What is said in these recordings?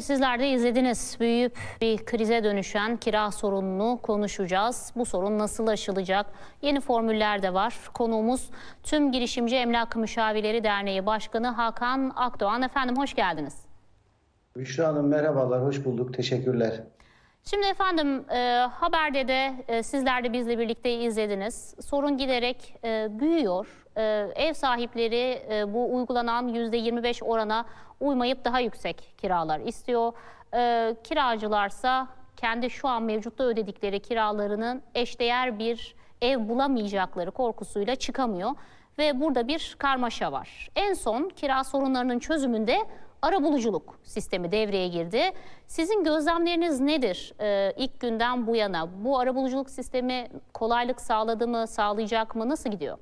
Sizler de izlediniz. Büyüyüp bir krize dönüşen kira sorununu konuşacağız. Bu sorun nasıl aşılacak? Yeni formüller de var. Konuğumuz Tüm Girişimci Emlak Müşavirleri Derneği Başkanı Hakan Akdoğan. Efendim hoş geldiniz. Büşra Hanım merhabalar, hoş bulduk. Teşekkürler. Şimdi efendim e, haberde de e, sizler de bizle birlikte izlediniz. Sorun giderek e, büyüyor. E, ev sahipleri e, bu uygulanan %25 orana uymayıp daha yüksek kiralar istiyor. E, kiracılarsa kendi şu an mevcutta ödedikleri kiralarının eşdeğer bir ev bulamayacakları korkusuyla çıkamıyor. Ve burada bir karmaşa var. En son kira sorunlarının çözümünde arabuluculuk sistemi devreye girdi. Sizin gözlemleriniz nedir ee, ilk günden bu yana? Bu arabuluculuk sistemi kolaylık sağladı mı, sağlayacak mı, nasıl gidiyor?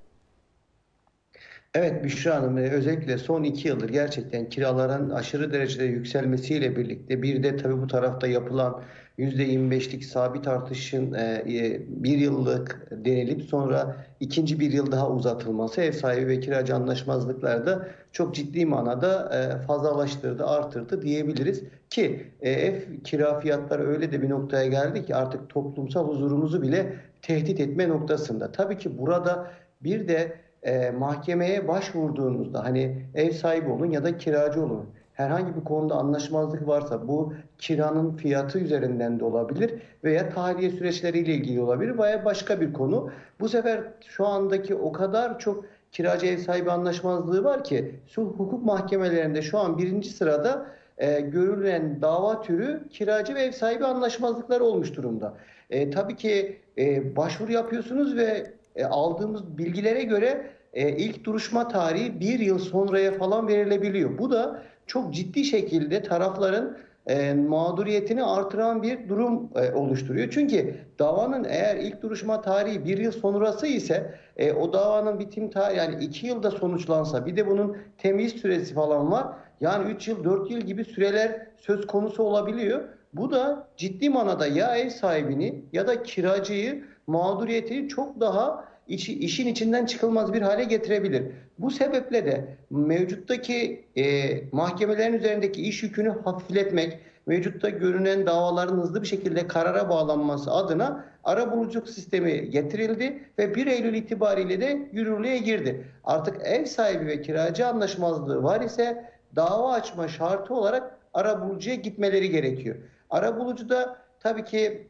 Evet Büşra Hanım, e, özellikle son iki yıldır gerçekten kiraların aşırı derecede yükselmesiyle birlikte bir de tabii bu tarafta yapılan %25'lik sabit artışın e, e, bir yıllık denilip sonra ikinci bir yıl daha uzatılması ev sahibi ve kiracı anlaşmazlıklarda çok ciddi manada fazlalaştırdı, artırdı diyebiliriz. Ki ev kira fiyatları öyle de bir noktaya geldi ki artık toplumsal huzurumuzu bile tehdit etme noktasında. Tabii ki burada bir de e, mahkemeye başvurduğunuzda hani ev sahibi olun ya da kiracı olun herhangi bir konuda anlaşmazlık varsa bu kiranın fiyatı üzerinden de olabilir veya tahliye süreçleriyle ilgili olabilir veya başka bir konu. Bu sefer şu andaki o kadar çok kiracı ev sahibi anlaşmazlığı var ki su hukuk mahkemelerinde şu an birinci sırada e, görülen dava türü kiracı ve ev sahibi anlaşmazlıkları olmuş durumda. E, tabii ki e, başvuru yapıyorsunuz ve e, aldığımız bilgilere göre e, ilk duruşma tarihi bir yıl sonraya falan verilebiliyor. Bu da çok ciddi şekilde tarafların e, mağduriyetini artıran bir durum e, oluşturuyor. Çünkü davanın eğer ilk duruşma tarihi bir yıl sonrası ise e, o davanın bitim tarihi yani iki yılda sonuçlansa bir de bunun temiz süresi falan var. Yani 3 yıl 4 yıl gibi süreler söz konusu olabiliyor. Bu da ciddi manada ya ev sahibini ya da kiracıyı mağduriyetini çok daha içi, işin içinden çıkılmaz bir hale getirebilir. Bu sebeple de mevcuttaki e, mahkemelerin üzerindeki iş yükünü hafifletmek, mevcutta görünen davaların hızlı bir şekilde karara bağlanması adına arabuluculuk sistemi getirildi ve 1 Eylül itibariyle de yürürlüğe girdi. Artık ev sahibi ve kiracı anlaşmazlığı var ise dava açma şartı olarak arabulucuya gitmeleri gerekiyor. Arabulucuda tabii ki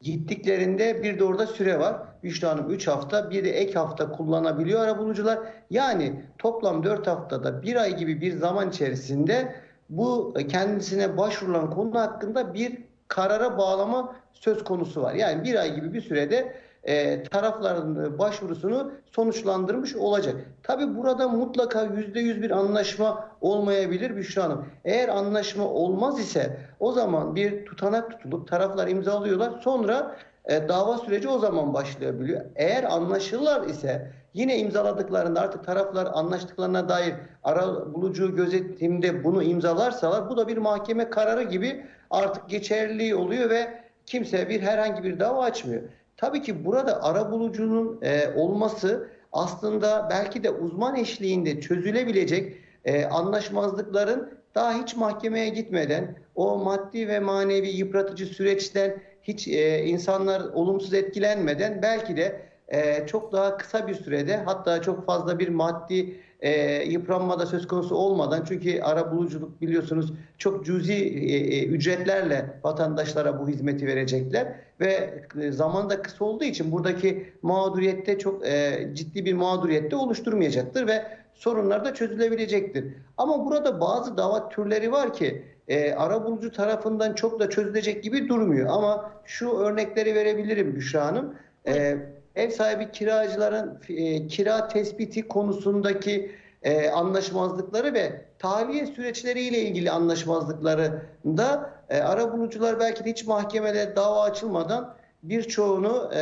gittiklerinde bir de orada süre var. Büşra Hanım 3 hafta bir de ek hafta kullanabiliyor arabulucular. Yani toplam 4 haftada bir ay gibi bir zaman içerisinde bu kendisine başvurulan konu hakkında bir karara bağlama söz konusu var. Yani bir ay gibi bir sürede e, tarafların başvurusunu sonuçlandırmış olacak. Tabi burada mutlaka yüzde yüz bir anlaşma olmayabilir Büşra Hanım. Eğer anlaşma olmaz ise o zaman bir tutanak tutulup taraflar imzalıyorlar. Sonra e, dava süreci o zaman başlayabiliyor. Eğer anlaşırlar ise yine imzaladıklarında artık taraflar anlaştıklarına dair ara bulucu gözetimde bunu imzalarsalar bu da bir mahkeme kararı gibi artık geçerli oluyor ve kimse bir herhangi bir dava açmıyor. Tabii ki burada arabulucunun e, olması aslında belki de uzman eşliğinde çözülebilecek e, anlaşmazlıkların daha hiç mahkemeye gitmeden o maddi ve manevi yıpratıcı süreçten hiç e, insanlar olumsuz etkilenmeden belki de e, çok daha kısa bir sürede hatta çok fazla bir maddi e, yıpranma da söz konusu olmadan çünkü ara buluculuk biliyorsunuz çok cüzi e, e, ücretlerle vatandaşlara bu hizmeti verecekler ve e, zaman da kısa olduğu için buradaki mağduriyette çok e, ciddi bir mağduriyette oluşturmayacaktır ve sorunlar da çözülebilecektir. Ama burada bazı dava türleri var ki e, arabulucu tarafından çok da çözülecek gibi durmuyor. Ama şu örnekleri verebilirim Büşra Hanım. E, ev sahibi kiracıların e, kira tespiti konusundaki e, anlaşmazlıkları ve tahliye süreçleriyle ilgili anlaşmazlıkları da e, arabulucular belki de hiç mahkemelere dava açılmadan birçoğunu e,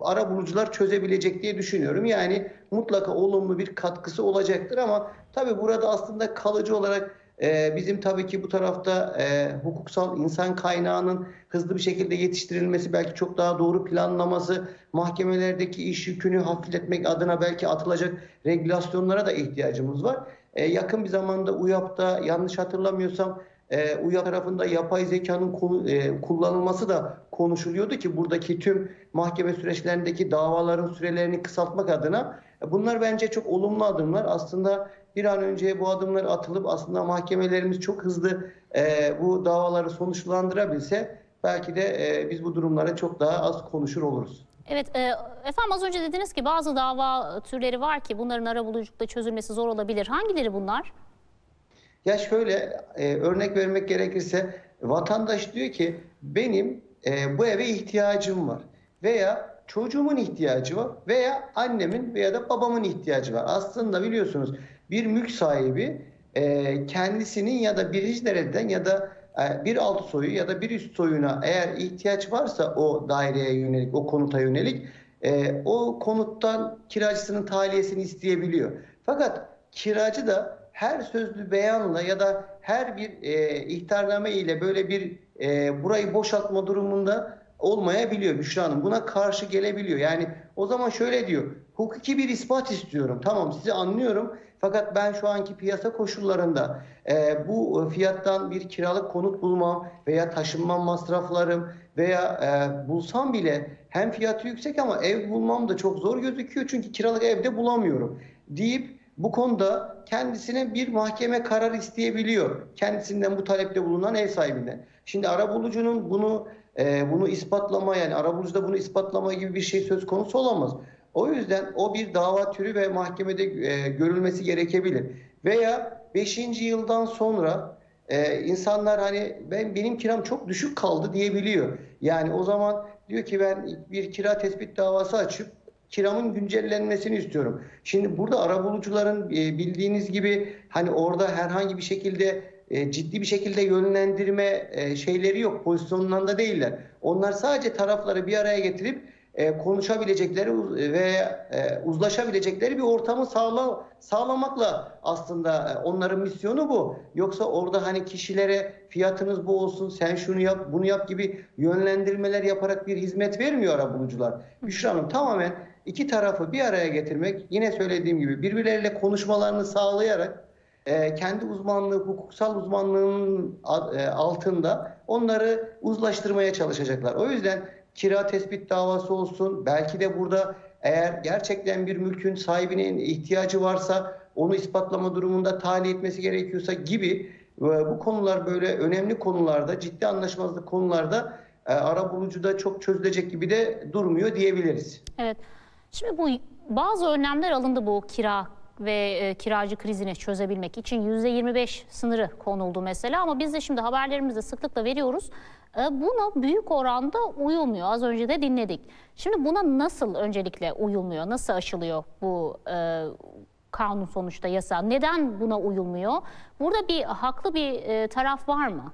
arabulucular çözebilecek diye düşünüyorum. Yani mutlaka olumlu bir katkısı olacaktır ama tabii burada aslında kalıcı olarak e, bizim tabii ki bu tarafta e, hukuksal insan kaynağının hızlı bir şekilde yetiştirilmesi, belki çok daha doğru planlaması, mahkemelerdeki iş yükünü hafifletmek adına belki atılacak regülasyonlara da ihtiyacımız var. E, yakın bir zamanda UYAP'ta yanlış hatırlamıyorsam e, UYA tarafında yapay zekanın e, kullanılması da konuşuluyordu ki buradaki tüm mahkeme süreçlerindeki davaların sürelerini kısaltmak adına e, bunlar bence çok olumlu adımlar. Aslında bir an önce bu adımlar atılıp aslında mahkemelerimiz çok hızlı e, bu davaları sonuçlandırabilse belki de e, biz bu durumlara çok daha az konuşur oluruz. Evet, e, efendim az önce dediniz ki bazı dava türleri var ki bunların arabuluculukta çözülmesi zor olabilir. Hangileri bunlar? Ya şöyle e, örnek vermek gerekirse vatandaş diyor ki benim e, bu eve ihtiyacım var veya çocuğumun ihtiyacı var veya annemin veya da babamın ihtiyacı var. Aslında biliyorsunuz bir mülk sahibi e, kendisinin ya da birinci dereceden ya da e, bir alt soyu ya da bir üst soyuna eğer ihtiyaç varsa o daireye yönelik, o konuta yönelik e, o konuttan kiracısının tahliyesini isteyebiliyor. Fakat kiracı da her sözlü beyanla ya da her bir e, ihtarname ile böyle bir e, burayı boşaltma durumunda olmayabiliyor Büşra Hanım. Buna karşı gelebiliyor. Yani o zaman şöyle diyor. Hukuki bir ispat istiyorum. Tamam sizi anlıyorum. Fakat ben şu anki piyasa koşullarında e, bu fiyattan bir kiralık konut bulmam veya taşınma masraflarım veya e, bulsam bile hem fiyatı yüksek ama ev bulmam da çok zor gözüküyor. Çünkü kiralık evde bulamıyorum deyip bu konuda kendisine bir mahkeme karar isteyebiliyor. Kendisinden bu talepte bulunan ev sahibinden. Şimdi arabulucunun bunu e, bunu ispatlama yani arabulucuda bunu ispatlama gibi bir şey söz konusu olamaz. O yüzden o bir dava türü ve mahkemede e, görülmesi gerekebilir. Veya 5. yıldan sonra e, insanlar hani ben benim kiram çok düşük kaldı diyebiliyor. Yani o zaman diyor ki ben bir kira tespit davası açıp kiramın güncellenmesini istiyorum. Şimdi burada arabulucuların e, bildiğiniz gibi hani orada herhangi bir şekilde e, ciddi bir şekilde yönlendirme e, şeyleri yok. Pozisyonlarında değiller. Onlar sadece tarafları bir araya getirip konuşabilecekleri ve uzlaşabilecekleri bir ortamı sağla, sağlamakla aslında onların misyonu bu. Yoksa orada hani kişilere fiyatınız bu olsun, sen şunu yap, bunu yap gibi yönlendirmeler yaparak bir hizmet vermiyor arabulucular. Büşra Hanım tamamen iki tarafı bir araya getirmek, yine söylediğim gibi birbirleriyle konuşmalarını sağlayarak e, kendi uzmanlığı, hukuksal uzmanlığının e, altında onları uzlaştırmaya çalışacaklar. O yüzden kira tespit davası olsun, belki de burada eğer gerçekten bir mülkün sahibinin ihtiyacı varsa onu ispatlama durumunda tahliye etmesi gerekiyorsa gibi e, bu konular böyle önemli konularda, ciddi anlaşmazlık konularda e, arabulucuda çok çözülecek gibi de durmuyor diyebiliriz. Evet. Şimdi bu bazı önlemler alındı bu kira ve e, kiracı krizini çözebilmek için %25 sınırı konuldu mesela ama biz de şimdi haberlerimizde sıklıkla veriyoruz. E, buna büyük oranda uyulmuyor. Az önce de dinledik. Şimdi buna nasıl öncelikle uyulmuyor? Nasıl aşılıyor bu e, kanun sonuçta yasa? Neden buna uyulmuyor? Burada bir haklı bir e, taraf var mı?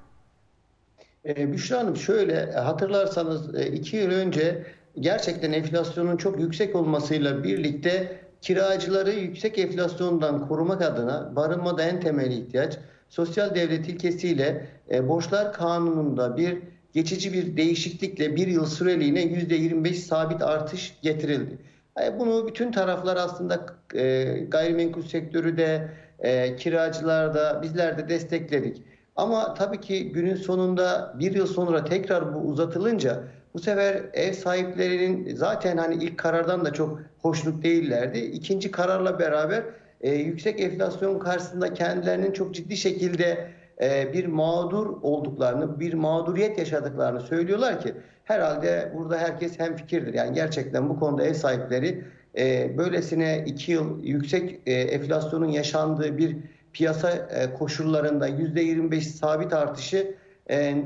Ee, Büşra Hanım şöyle e, hatırlarsanız e, iki yıl önce gerçekten enflasyonun çok yüksek olmasıyla birlikte kiracıları yüksek enflasyondan korumak adına barınmada en temel ihtiyaç sosyal devlet ilkesiyle e, borçlar kanununda bir geçici bir değişiklikle bir yıl süreliğine %25 sabit artış getirildi. E, Bunu bütün taraflar aslında e, gayrimenkul sektörü de e, kiracılar da bizler de destekledik. Ama tabii ki günün sonunda bir yıl sonra tekrar bu uzatılınca bu sefer ev sahiplerinin zaten hani ilk karardan da çok hoşnut değillerdi. İkinci kararla beraber e, yüksek enflasyon karşısında kendilerinin çok ciddi şekilde e, bir mağdur olduklarını, bir mağduriyet yaşadıklarını söylüyorlar ki herhalde burada herkes hemfikirdir. Yani gerçekten bu konuda ev sahipleri e, böylesine iki yıl yüksek e, enflasyonun yaşandığı bir piyasa e, koşullarında %25 sabit artışı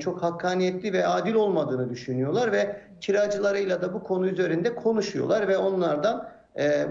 çok hakkaniyetli ve adil olmadığını düşünüyorlar ve kiracılarıyla da bu konu üzerinde konuşuyorlar ve onlardan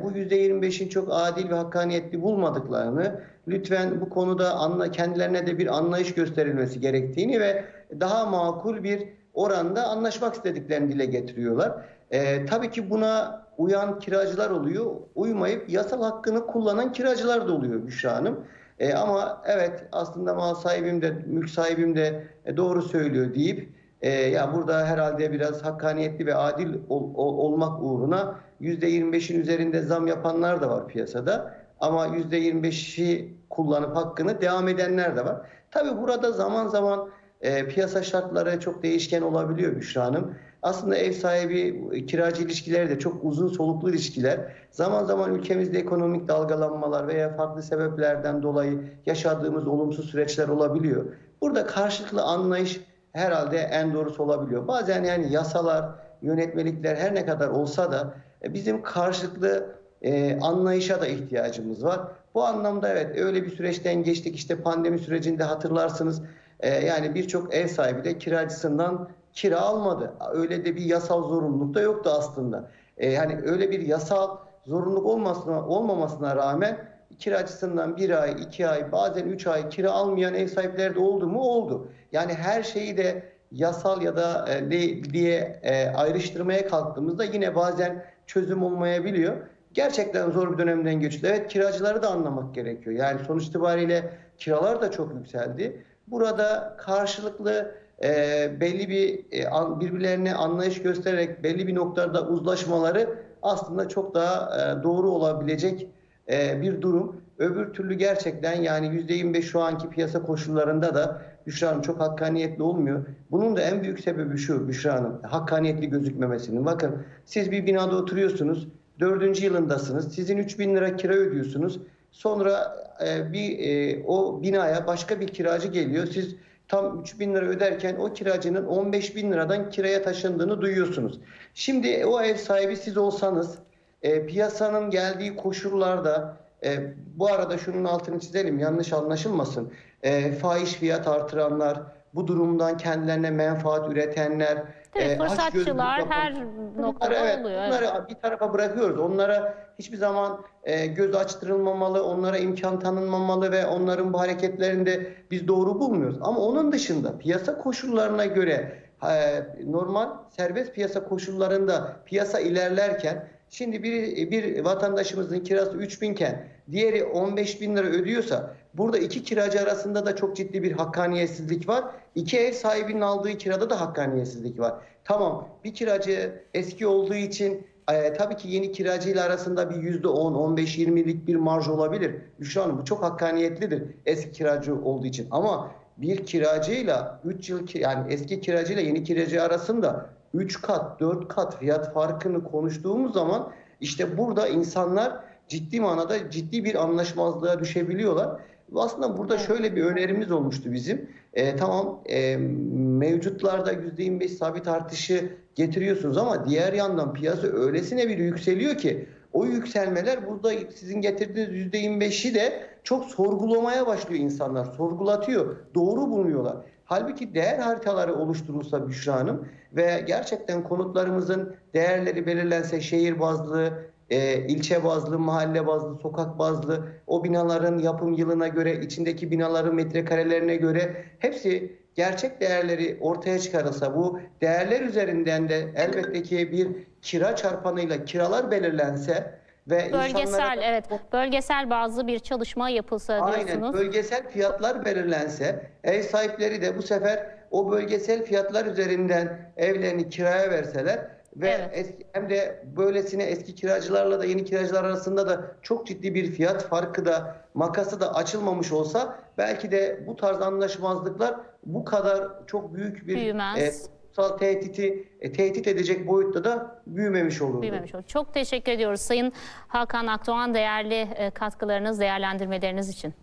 bu %25'in çok adil ve hakkaniyetli bulmadıklarını, lütfen bu konuda anla, kendilerine de bir anlayış gösterilmesi gerektiğini ve daha makul bir oranda anlaşmak istediklerini dile getiriyorlar. E, tabii ki buna uyan kiracılar oluyor, uymayıp yasal hakkını kullanan kiracılar da oluyor Büşra Hanım. E, ama evet aslında mal sahibim de mülk sahibim de e, doğru söylüyor deyip e, ya burada herhalde biraz hakkaniyetli ve adil ol- ol- olmak uğruna %25'in üzerinde zam yapanlar da var piyasada. Ama %25'i kullanıp hakkını devam edenler de var. Tabii burada zaman zaman e, piyasa şartları çok değişken olabiliyor Büşra Hanım. Aslında ev sahibi kiracı ilişkileri de çok uzun soluklu ilişkiler. Zaman zaman ülkemizde ekonomik dalgalanmalar veya farklı sebeplerden dolayı yaşadığımız olumsuz süreçler olabiliyor. Burada karşılıklı anlayış herhalde en doğrusu olabiliyor. Bazen yani yasalar, yönetmelikler her ne kadar olsa da e, bizim karşılıklı e, anlayışa da ihtiyacımız var. Bu anlamda evet öyle bir süreçten geçtik. İşte pandemi sürecinde hatırlarsınız yani birçok ev sahibi de kiracısından kira almadı. Öyle de bir yasal zorunluluk da yoktu aslında. E, yani öyle bir yasal zorunluluk olmasına, olmamasına rağmen kiracısından bir ay, iki ay, bazen üç ay kira almayan ev sahipleri de oldu mu? Oldu. Yani her şeyi de yasal ya da e, diye e, ayrıştırmaya kalktığımızda yine bazen çözüm olmayabiliyor. Gerçekten zor bir dönemden geçti. Evet kiracıları da anlamak gerekiyor. Yani sonuç itibariyle kiralar da çok yükseldi. Burada karşılıklı e, belli bir e, an- birbirlerine anlayış göstererek belli bir noktada uzlaşmaları aslında çok daha e, doğru olabilecek e, bir durum. Öbür türlü gerçekten yani %25 şu anki piyasa koşullarında da Büşra Hanım çok hakkaniyetli olmuyor. Bunun da en büyük sebebi şu Büşra Hanım, hakkaniyetli gözükmemesinin. Bakın siz bir binada oturuyorsunuz, dördüncü yılındasınız, sizin 3000 lira kira ödüyorsunuz. Sonra e, bir e, o binaya başka bir kiracı geliyor. Siz tam 3000 lira öderken o kiracının 15 bin liradan kiraya taşındığını duyuyorsunuz. Şimdi o ev sahibi siz olsanız e, piyasanın geldiği koşullarda e, bu arada şunun altını çizelim yanlış anlaşılmasın. E, fahiş fiyat artıranlar, bu durumdan kendilerine menfaat üretenler, Tabii e, fırsatçılar her noktada Bunları, evet, oluyor. evet. bunları bir tarafa bırakıyoruz. Onlara hiçbir zaman e, göz açtırılmamalı, onlara imkan tanınmamalı ve onların bu hareketlerini de biz doğru bulmuyoruz. Ama onun dışında piyasa koşullarına göre e, normal serbest piyasa koşullarında piyasa ilerlerken şimdi bir, bir vatandaşımızın kirası 3000 iken diğeri 15 bin lira ödüyorsa burada iki kiracı arasında da çok ciddi bir hakkaniyetsizlik var. İki ev sahibinin aldığı kirada da hakkaniyetsizlik var. Tamam bir kiracı eski olduğu için e, tabii ki yeni kiracıyla arasında bir yüzde 10, 15, 20'lik bir marj olabilir. Büşra Hanım bu çok hakkaniyetlidir eski kiracı olduğu için. Ama bir kiracıyla 3 yıl yani eski kiracıyla yeni kiracı arasında 3 kat 4 kat fiyat farkını konuştuğumuz zaman işte burada insanlar ciddi manada ciddi bir anlaşmazlığa düşebiliyorlar. Aslında burada şöyle bir önerimiz olmuştu bizim. E, tamam e, mevcutlarda %25 sabit artışı getiriyorsunuz ama diğer yandan piyasa öylesine bir yükseliyor ki o yükselmeler burada sizin getirdiğiniz %25'i de çok sorgulamaya başlıyor insanlar. Sorgulatıyor. Doğru bulunuyorlar. Halbuki değer haritaları oluşturulsa Büşra Hanım ve gerçekten konutlarımızın değerleri belirlense şehir bazlı, e, ilçe bazlı, mahalle bazlı, sokak bazlı, o binaların yapım yılına göre, içindeki binaların metrekarelerine göre hepsi gerçek değerleri ortaya çıkarılsa bu değerler üzerinden de elbette ki bir kira çarpanıyla kiralar belirlense ve Bölgesel insanlara evet bölgesel bazı bir çalışma yapılsa Aynen diyorsunuz. bölgesel fiyatlar belirlense ev sahipleri de bu sefer o bölgesel fiyatlar üzerinden evlerini kiraya verseler ve Evet. eski, hem de böylesine eski kiracılarla da yeni kiracılar arasında da çok ciddi bir fiyat farkı da makası da açılmamış olsa belki de bu tarz anlaşmazlıklar bu kadar çok büyük bir Büyümez. e, tehditi e, tehdit edecek boyutta da büyümemiş olurdu. Büyümemiş oldu. Çok teşekkür ediyoruz Sayın Hakan Akdoğan değerli e, katkılarınız, değerlendirmeleriniz için.